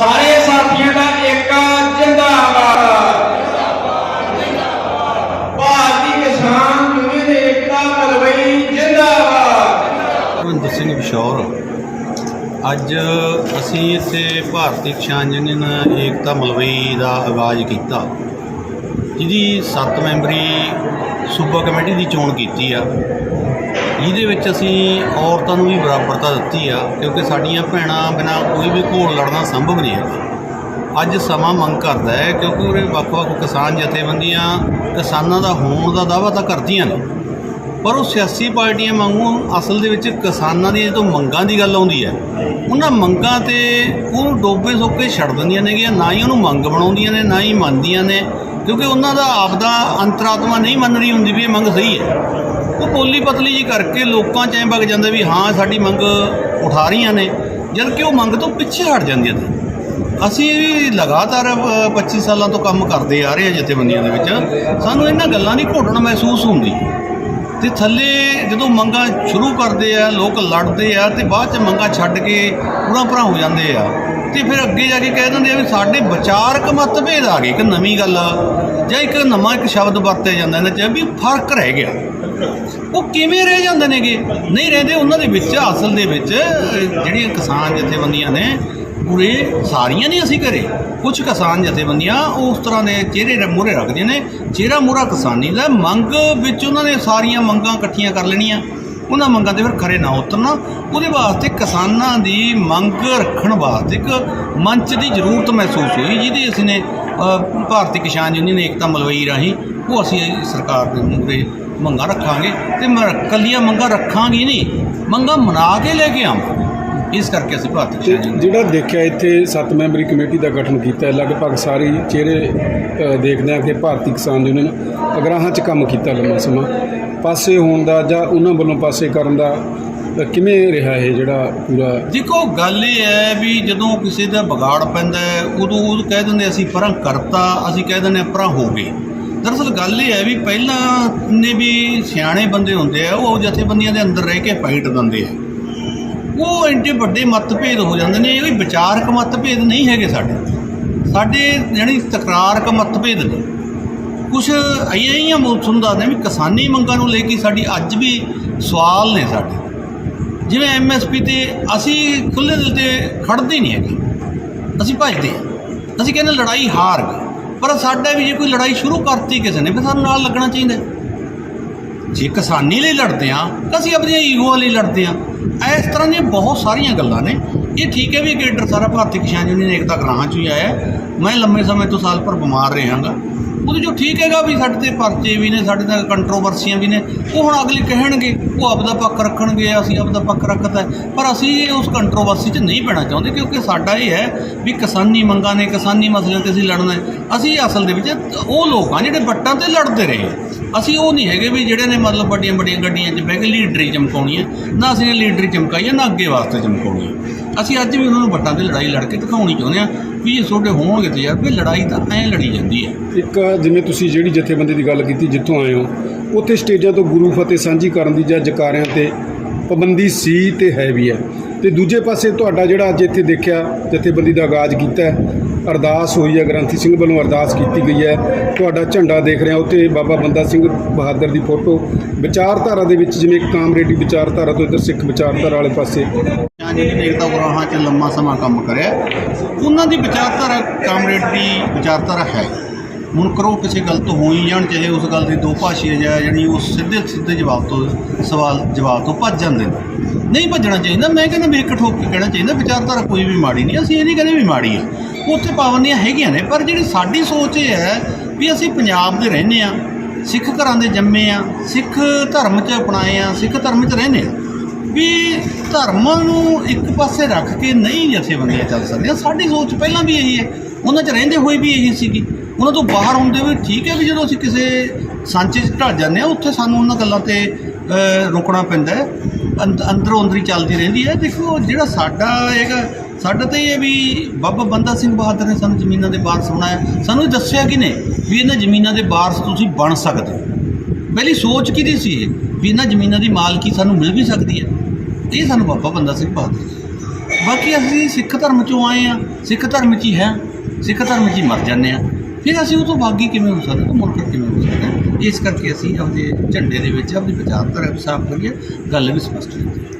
ਸਾਰੇ ਸਾਥੀਆਂ ਦਾ ਏਕਾ ਜਿੰਦਾਬਾਦ। ਭਾਰਤੀ ਕਿਸਾਨ ਯੂਨੀਅਨ ਏਕਤਾ ਮਲਵਈ ਜਿੰਦਾਬਾਦ। ਹਰਵਿੰਦਰ ਸਿੰਘ ਬਿਸ਼ੌਰ ਅੱਜ ਅਸੀਂ ਇੱਥੇ ਭਾਰਤੀ ਕਿਸਾਨ ਯੂਨੀਅਨ ਏਕਤਾ ਮਲਵਈ ਦਾ ਆਗਾਜ਼ ਕੀਤਾ। ਜਿਹਦੀ 7 ਮੈਂਬਰੀ ਸੂਬਾ ਕਮੇਟੀ ਦੀ ਚੋਣ ਕੀਤੀ ਆ। ਜਿਹਦੇ ਵਿੱਚ ਅਸੀਂ ਔਰਤਾਂ ਨੂੰ ਵੀ ਬਰਾਬਰਤਾ ਦਿੱਤੀ ਆ, ਕਿਉਂਕਿ ਸਾਡੀਆਂ ਭੈਣਾਂ ਬਿਨਾਂ ਕੋਈ ਵੀ ਘੋਲ ਲੜਨਾ ਸੰਭਵ ਨਹੀਂ ਹੈ ਅੱਜ ਸਮਾਂ ਮੰਗ ਕਰਦਾ ਹੈ, ਕਿਉਂਕਿ ਉਰੇ ਵੱਖ-ਵੱਖ ਕਿਸਾਨ ਜਥੇਬੰਦੀਆਂ ਕਿਸਾਨਾਂ ਦਾ ਹੋਣ ਦਾ ਦਾਅਵਾ ਤਾਂ ਕਰਦੀਆਂ ਨੇ। ਪਰ ਉਹ ਸਿਆਸੀ ਪਾਰਟੀਆਂ ਵਾਂਗੂ ਅਸਲ ਦੇ ਵਿੱਚ ਕਿਸਾਨਾਂ ਦੀ ਜਦੋਂ ਮੰਗਾਂ ਦੀ ਗੱਲ ਆਉਂਦੀ ਹੈ, ਉਹਨਾਂ ਮੰਗਾਂ ਤੇ ਉਹਨੂੰ ਡੋਬੇ ਸੋਕੇ ਛੱਡ ਦਿੰਦੀਆਂ ਨੇਗੀਆਂ, ਨਾ ਹੀ ਉਹਨੂੰ ਮੰਗ ਬਣਾਉਂਦੀਆਂ ਨੇ, ਨਾ ਹੀ ਮੰਨਦੀਆਂ ਨੇ, ਕਿਉਂਕਿ ਉਹਨਾਂ ਦਾ ਆਪਦਾ ਅੰਤਰਾਤਮਾ ਨਹੀਂ ਮੰਨ ਰਹੀ ਹੁੰਦੀ ਵੀ ਇਹ ਮੰਗ ਸਹੀ ਹੈ। ਉਹ ਪੋਲੀ ਪਤਲੀ ਜੀ ਕਰਕੇ ਲੋਕਾਂ 'ਚ ਐਂ ਵਗ ਜਾਂਦਾ ਵੀ ਹਾਂ ਸਾਡੀ ਮੰਗ ਉਠਾ ਰਹੀਆਂ ਨੇ ਜਦ ਕਿ ਉਹ ਮੰਗ ਤੋਂ ਪਿੱਛੇ ਹਟ ਜਾਂਦੀਆਂ ਨੇ। ਅਸੀਂ ਲਗਾਤਾਰ ਅ, 25 ਸਾਲਾਂ ਤੋਂ ਕੰਮ ਕਰਦੇ ਆ ਰਹੇ ਹਾਂ ਜਥੇਬੰਦੀਆਂ ਦੇ ਵਿੱਚ। ਸਾਨੂੰ ਇਹਨਾਂ ਗੱਲਾਂ ਦੀ ਘੋਟਣ ਮਹਿਸੂਸ ਹੁੰਦੀ। ਤੇ ਥੱਲੇ ਜਦੋਂ ਮੰਗਾਂ ਸ਼ੁਰੂ ਕਰਦੇ ਆ ਲੋਕ ਲੜਦੇ ਆ ਤੇ ਬਾਅਦ ਚ ਮੰਗਾਂ ਛੱਡ ਕੇ ਪੂਰਾ ਭਰਾ ਹੋ ਜਾਂਦੇ ਆ। ਤੇ ਫਿਰ ਅੱਗੇ ਜਾ ਕੇ ਕਹਿ ਦਿੰਦੇ ਆ ਵੀ ਸਾਡੇ ਵਿਚਾਰਕ ਮਤਭੇਦ ਆ ਗਏ, ਇੱਕ ਨਵੀਂ ਗੱਲ ਜਾਂ ਇੱਕ ਨਵਾਂ ਇੱਕ ਸ਼ਬਦ ਵਰਤਿਆ ਜਾਂਦਾ ਇਹਨਾਂ 'ਚ ਵੀ ਫ਼ਰਕ ਰਹਿ ਗਿਆ। ਉਹ ਕਿਵੇਂ ਰਹਿ ਜਾਂਦੇ ਨੇਗੇ? ਨਹੀਂ ਰਹਿੰਦੇ, ਉਹਨਾਂ ਦੇ ਵਿੱਚ, ਅਸਲ ਦੇ ਵਿੱਚ, ਜਿਹੜੀਆਂ ਕਿਸਾਨ ਜਥੇਬੰਦੀਆਂ ਨੇ, ਪੂਰੇ ਸਾਰੀਆਂ ਨਹੀਂ ਅਸੀਂ ਕਰੇ ਕੁਝ ਕਿਸਾਨ ਜਥੇਬੰਦੀਆਂ ਉਸ ਤਰ੍ਹਾਂ ਦੇ ਚਿਹਰੇ ਮੂਹਰੇ ਰੱਖਦੀਆਂ ਨੇ ਚਿਹਰਾ ਮੂਹਰਾ ਕਿਸਾਨੀ ਦਾ ਮੰਗ ਵਿੱਚ ਉਹਨਾਂ ਨੇ ਸਾਰੀਆਂ ਮੰਗਾਂ ਇਕੱਠੀਆਂ ਕਰ ਲੈਣੀਆਂ। ਉਹਨਾਂ ਮੰਗਾਂ ਤੇ ਫਿਰ ਖਰੇ ਨਾ ਉਤਰਨਾ, ਉਹਦੇ ਵਾਸਤੇ ਕਿਸਾਨਾਂ ਦੀ ਮੰਗ ਰੱਖਣ ਵਾਸਤੇ ਇੱਕ ਮੰਚ ਦੀ ਜ਼ਰੂਰਤ ਮਹਿਸੂਸ ਹੋਈ, ਜਿਹਦੀ ਅਸੀਂ ਨੇ ਭਾਰਤੀ ਕਿਸਾਨ ਯੂਨੀਅਨ ਏਕਤਾ ਮਲਵਈ ਰਾਹੀਂ, ਉਹ ਅਸੀਂ ਸਰਕਾਰ ਦੇ ਮੂਹਰੇ ਮੰਗਾਂ ਰੱਖਾਂਗੇ ਤੇ ਮੈਂ ਕੱਲੀਆਂ ਮੰਗਾਂ ਰੱਖਾਂਗੇ ਨਹੀਂ, ਮੰਗਾਂ ਮਨਾ ਕੇ ਲੈ ਕੇ ਆਵਾਂ। ਇਸ ਕਰਕੇ ਅਸੀਂ ਭਾਰਤੀ ਤੇ ਜਿਹੜਾ ਦੇਖਿਆ ਇੱਥੇ 7 ਮੈਂਬਰੀ ਕਮੇਟੀ ਦਾ ਗਠਨ ਕੀਤਾ ਹੈ, ਲਗਭਗ ਸਾਰੇ ਚਿਹਰੇ ਦੇਖਦੇ ਆ ਕਿ ਭਾਰਤੀ ਕਿਸਾਨ ਯੂਨੀਅਨ ਅਗਰਾਹਾਂ 'ਚ ਕੰਮ ਕੀਤਾ ਲੰਮਾ ਸਮਾਂ। ਪਾਸੇ ਹੋਣ ਦਾ ਜਾਂ ਉਹਨਾਂ ਵੱਲੋਂ ਪਾਸੇ ਕਰਨ ਦਾ ਕਿਵੇਂ ਰਿਹਾ ਇਹ ਜਿਹੜਾ ਪੂਰਾ? ਦੇਖੋ ਗੱਲ ਇਹ ਹੈ ਵੀ ਜਦੋਂ ਕਿਸੇ ਦਾ ਵਿਗਾੜ ਪੈਂਦਾ ਹੈ ਉਦੋਂ ਉਹ ਕਹਿ ਦਿੰਦੇ ਅਸੀਂ ਪਰਾਂ ਕਰਤਾ ਅਸੀਂ ਕਹਿ ਦਿੰਦੇ ਪਰਾਂ ਹੋ ਗਏ। ਦਰਅਸਲ ਗੱਲ ਇਹ ਹੈ ਵੀ ਪਹਿਲਾਂ ਨੇ ਵੀ ਸਿਆਣੇ ਬੰਦੇ ਹੁੰਦੇ ਆ ਉਹ ਜਥੇਬੰਦੀਆਂ ਦੇ ਅੰਦਰ ਰਹਿ ਕੇ ਫਾਈਟ ਦਿੰਦੇ ਆ। ਉਹ ਇੰਨੇ ਵੱਡੇ ਮਤਭੇਦ ਹੋ ਜਾਂਦੇ ਨੇ, ਇਹ ਵੀ ਵਿਚਾਰਕ ਮਤਭੇਦ ਨਹੀਂ ਹੈਗੇ ਸਾਡੇ। ਸਾਡੇ ਜਿਹੜੀ ਤਕਰਾਰਕ ਮਤਭੇਦ ਨੇ। ਕੁਝ ਆਈਆਂ ਹੀ ਤੁਹਾਨੂੰ ਦੱਸਦੇ ਵੀ ਕਿਸਾਨੀ ਮੰਗਾਂ ਨੂੰ ਲੈ ਕੇ ਸਾਡੀ ਅੱਜ ਵੀ ਸਵਾਲ ਨੇ ਸਾਡੇ। ਜਿਵੇਂ ਐਮਐਸਪੀ ਤੇ ਅਸੀਂ ਖੁੱਲੇ ਦਿਲ ਤੇ ਖੜਦੇ ਨਹੀਂ ਹੈਗੇ। ਅਸੀਂ ਭੱਜਦੇ ਹਾਂ। ਅਸੀਂ ਕਹਿੰਦੇ ਲੜਾਈ ਹਾਰ ਗਏ ਪਰ ਸਾਡਾ ਵੀ ਜੇ ਕੋਈ ਲੜਾਈ ਸ਼ੁਰੂ ਕਰਤੀ ਕਿਸੇ ਨੇ, ਫਿਰ ਸਾਨੂੰ ਨਾਲ ਲੱਗਣਾ ਚਾਹੀਦਾ ਜੇ ਕਿਸਾਨੀ ਲਈ ਲੜਦੇ ਆ ਤਾਂ ਅਸੀਂ ਆਪਣੀਆਂ ਈਗੋ ਲਈ ਲੜਦੇ ਆ ਇਸ ਤਰ੍ਹਾਂ ਦੀਆਂ ਬਹੁਤ ਸਾਰੀਆਂ ਗੱਲਾਂ ਨੇ। ਇਹ ਠੀਕ ਹੈ ਵੀ ਕੇਡਰ ਸਾਰਾ ਭਾਰਤੀ ਕਿਸਾਨ ਯੂਨੀਅਨ ਏਕਤਾ ਗ੍ਰਾਹਾਂ ਚੋਂ ਹੀ ਆਇਆ ਮੈਂ ਲੰਮੇ ਸਮੇਂ ਤੋਂ ਸਾਲ ਭਰ ਬਿਮਾਰ ਰਹਾਂਗਾ ਉਹਦੇ ਜੋ ਠੀਕ ਹੈਗਾ ਵੀ ਸਾਡੇ ਤੇ ਪਰਚੇ ਵੀ ਨੇ, ਸਾਡੇ ਨਾਲ ਕੰਟਰੋਵਰਸੀਆਂ ਵੀ ਨੇ। ਉਹ ਹੁਣ ਅਗਲੇ ਕਹਿਣਗੇ, ਉਹ ਆਪਦਾ ਪੱਖ ਰੱਖਣਗੇ, ਅਸੀਂ ਆਪਦਾ ਪੱਖ ਰੱਖਤਾ ਪਰ ਅਸੀਂ ਉਸ ਕੰਟਰੋਵਰਸੀ 'ਚ ਨਹੀਂ ਪੈਣਾ ਚਾਹੁੰਦੇ, ਕਿਉਂਕਿ ਸਾਡਾ ਇਹ ਹੈ ਵੀ ਕਿਸਾਨੀ ਮੰਗਾਂ ਨੇ, ਕਿਸਾਨੀ ਮਸਲਿਆਂ ਤੇ ਅਸੀਂ ਲੜਨਾ ਹੈ। ਅਸੀਂ ਅਸਲ ਦੇ ਵਿੱਚ ਉਹ ਲੋਕ ਆ ਜਿਹੜੇ ਵੱਟਾਂ ਤੇ ਲੜਦੇ ਰਹੇ ਅਸੀਂ ਉਹ ਨਹੀਂ ਹੈਗੇ ਵੀ ਜਿਹੜੇ ਨੇ ਮਤਲਬ ਵੱਡੀਆਂ ਵੱਡੀਆਂ ਗੱਡੀਆਂ 'ਚ ਬਹਿ ਕੇ ਲੀਡਰੀ ਚਮਕਾਉਣੀ ਹੈ। ਨਾ ਅਸੀਂ ਲੀਡਰੀ ਚਮਕਾਈ ਹੈ, ਨਾ ਅੱਗੇ ਵਾਸਤੇ ਚਮਕਾਉਣੀ ਹੈ। ਅਸੀਂ ਅੱਜ ਵੀ ਉਹਨਾਂ ਨੂੰ ਵੱਟਾਂ ਤੇ ਲੜਾਈ ਲੜ ਕੇ ਦਿਖਾਉਣੀ ਚਾਹੁੰਦੇ ਹਾਂ ਵੀ ਇਹ ਤੁਹਾਡੇ ਹੋਣਗੇ ਤੇ ਵੀ ਲੜਾਈ ਤਾਂ ਐਂ ਲੜੀ ਜਾਂਦੀ ਹੈ। ਇੱਕ ਜਿਵੇਂ ਤੁਸੀਂ ਜਿਹੜੀ ਜਥੇਬੰਦੀ ਦੀ ਗੱਲ ਕੀਤੀ ਜਿੱਥੋਂ ਆਏ ਹੋ, ਉੱਥੇ ਸਟੇਜਾਂ ਤੋਂ ਗੁਰੂ ਫਤਿਹ ਸਾਂਝੀ ਕਰਨ ਦੀ ਜਾਂ ਜਕਾਰਿਆਂ ਤੇ ਪਾਬੰਦੀ ਸੀ ਤੇ ਹੈ ਵੀ ਹੈ। ਤੇ ਦੂਜੇ ਪਾਸੇ ਤੁਹਾਡਾ ਜਿਹੜਾ ਅੱਜ ਇੱਥੇ ਦੇਖਿਆ ਜਥੇਬੰਦੀ ਦਾ ਆਗਾਜ਼ ਕੀਤਾ ਅਰਦਾਸ ਹੋਈ ਹੈ, ਗ੍ਰੰਥੀ ਸਿੰਘ ਵੱਲੋਂ ਅਰਦਾਸ ਕੀਤੀ ਗਈ ਹੈ। ਤੁਹਾਡਾ ਝੰਡਾ ਦੇਖ ਰਿਹਾ, ਉੱਥੇ ਬਾਬਾ ਬੰਦਾ ਸਿੰਘ ਬਹਾਦਰ ਦੀ ਫੋਟੋ। ਵਿਚਾਰਧਾਰਾ ਦੇ ਵਿੱਚ ਜਿਵੇਂ ਕਾਮਰੇਡੀ ਵਿਚਾਰਧਾਰਾ ਤੋਂ ਇੱਧਰ ਸਿੱਖ ਵਿਚਾਰਧਾਰਾ ਵਾਲੇ ਪਾਸੇ। ਜਾਂ ਜਿਹੜੀ ਗੁਰਾਹਾਂ 'ਚ ਲੰਮਾ ਸਮਾਂ ਕੰਮ ਕਰਿਆ, ਉਹਨਾਂ ਦੀ ਵਿਚਾਰਧਾਰਾ ਕਾਮਰੇਡ ਦੀ ਵਿਚਾਰਧਾਰਾ ਹੈ। ਹੁਣ ਕਰੋ ਕਿਸੇ ਗੱਲ ਤੋਂ ਹੋਈ ਜਾਣ, ਚਾਹੇ ਉਸ ਗੱਲ ਦੀ ਦੋ ਭਾਸ਼ੀ ਹੈ ਜਿਹੜੀ ਉਹ ਸਿੱਧੇ ਸਿੱਧੇ ਜਵਾਬ ਤੋਂ, ਸਵਾਲ ਜਵਾਬ ਤੋਂ ਭੱਜ ਜਾਂਦੇ ਨੇ। ਨਹੀਂ ਭੱਜਣਾ ਚਾਹੀਦਾ, ਮੈਂ ਕਹਿੰਦਾ ਬੇਕਠ ਹੋ ਕੇ ਕਹਿਣਾ ਚਾਹੀਦਾ, ਵਿਚਾਰਧਾਰਾ ਕੋਈ ਵੀ ਮਾੜੀ ਨਹੀਂ, ਅਸੀਂ ਇਹ ਨਹੀਂ ਕਹਿੰਦੇ ਵੀ ਮਾੜੀ ਹੈ। ਉੱਥੇ ਪਾਬੰਦੀਆਂ ਹੈਗੀਆਂ ਨੇ, ਪਰ ਜਿਹੜੀ ਸਾਡੀ ਸੋਚ ਇਹ ਹੈ ਵੀ ਅਸੀਂ ਪੰਜਾਬ ਦੇ ਰਹਿੰਦੇ ਆ ਸਿੱਖ ਘਰਾਂ ਦੇ ਜੰਮੇ ਆ ਸਿੱਖ ਧਰਮ 'ਚ ਅਪਣਾਏ ਆ ਸਿੱਖ ਧਰਮ 'ਚ ਰਹਿੰਦੇ ਆ ਵੀ ਧਰਮਾਂ ਨੂੰ ਇੱਕ ਪਾਸੇ ਰੱਖ ਕੇ ਨਹੀਂ ਜਥੇਬੰਦੀਆਂ ਚੱਲ ਸਕਦੀਆਂ ਸਾਡੀ ਸੋਚ ਪਹਿਲਾਂ ਵੀ ਇਹੀ ਹੈ, ਉਹਨਾਂ 'ਚ ਰਹਿੰਦੇ ਹੋਏ ਵੀ ਇਹੀ ਸੀਗੀ। ਉਹਨਾਂ ਤੋਂ ਬਾਹਰ ਹੁੰਦੇ ਹੋਏ ਠੀਕ ਹੈ ਵੀ ਜਦੋਂ ਅਸੀਂ ਕਿਸੇ ਸਾਂਚੇ 'ਚ ਢਲ ਜਾਂਦੇ ਆ ਉੱਥੇ ਸਾਨੂੰ ਉਹਨਾਂ ਗੱਲਾਂ ਤੇ ਰੋਕਣਾ ਪੈਂਦਾ ਹੈ। ਅੰਦ- ਅੰਦਰੋਂ ਅੰਦਰੀ ਚੱਲਦੀ ਰਹਿੰਦੀ ਹੈ। ਦੇਖੋ, ਜਿਹੜਾ ਸਾਡਾ ਹੈਗਾ, ਸਾਡਾ ਤਾਂ ਇਹ ਹੈ ਵੀ ਬਾਬਾ ਬੰਦਾ ਸਿੰਘ ਬਹਾਦਰ ਨੇ ਸਾਨੂੰ ਜ਼ਮੀਨਾਂ ਦੇ ਵਾਰਸ ਬਣਾਇਆ ਸਾਨੂੰ ਇਹ ਦੱਸਿਆ ਕਿ ਨੇ ਵੀ ਇਹਨਾਂ ਜ਼ਮੀਨਾਂ ਦੇ ਵਾਰਸ ਤੁਸੀਂ ਬਣ ਸਕਦੇ ਹੋ। ਪਹਿਲੀ ਸੋਚ ਕਿਹਦੀ ਸੀ ਇਹ? ਵੀ ਇਹਨਾਂ ਜ਼ਮੀਨਾਂ ਦੀ ਮਾਲਕੀ ਸਾਨੂੰ ਮਿਲ ਵੀ ਸਕਦੀ ਹੈ। ਇਹ ਸਾਨੂੰ ਬਾਬਾ ਬੰਦਾ ਸਿੰਘ ਬਹਾਦਰ ਬਾਕੀ ਅਸੀਂ ਸਿੱਖ ਧਰਮ ਚੋਂ ਆਏ ਆ ਸਿੱਖ ਧਰਮ 'ਚ ਹੀ ਹੈ। ਸਿੱਖ ਧਰਮ 'ਚ ਹੀ ਮਰ ਜਾਂਦੇ ਆ ਫਿਰ ਅਸੀਂ ਉਹ ਤੋਂ ਬਾਗੀ ਕਿਵੇਂ ਹੋ ਸਕਦੇ ਮੁਲਕ ਕਿਵੇਂ ਹੋ ਸਕਦਾ ਇਸ ਕਰਕੇ ਅਸੀਂ ਆਪਦੇ ਝੰਡੇ ਦੇ ਵਿੱਚ ਆਪਣੀ ਵਿਚਾਰਧਾਰਾ ਵੀ ਸਾਫ਼ ਕਰੀਏ, ਗੱਲ ਵੀ ਸਪਸ਼ਟ ਕਰੀਏ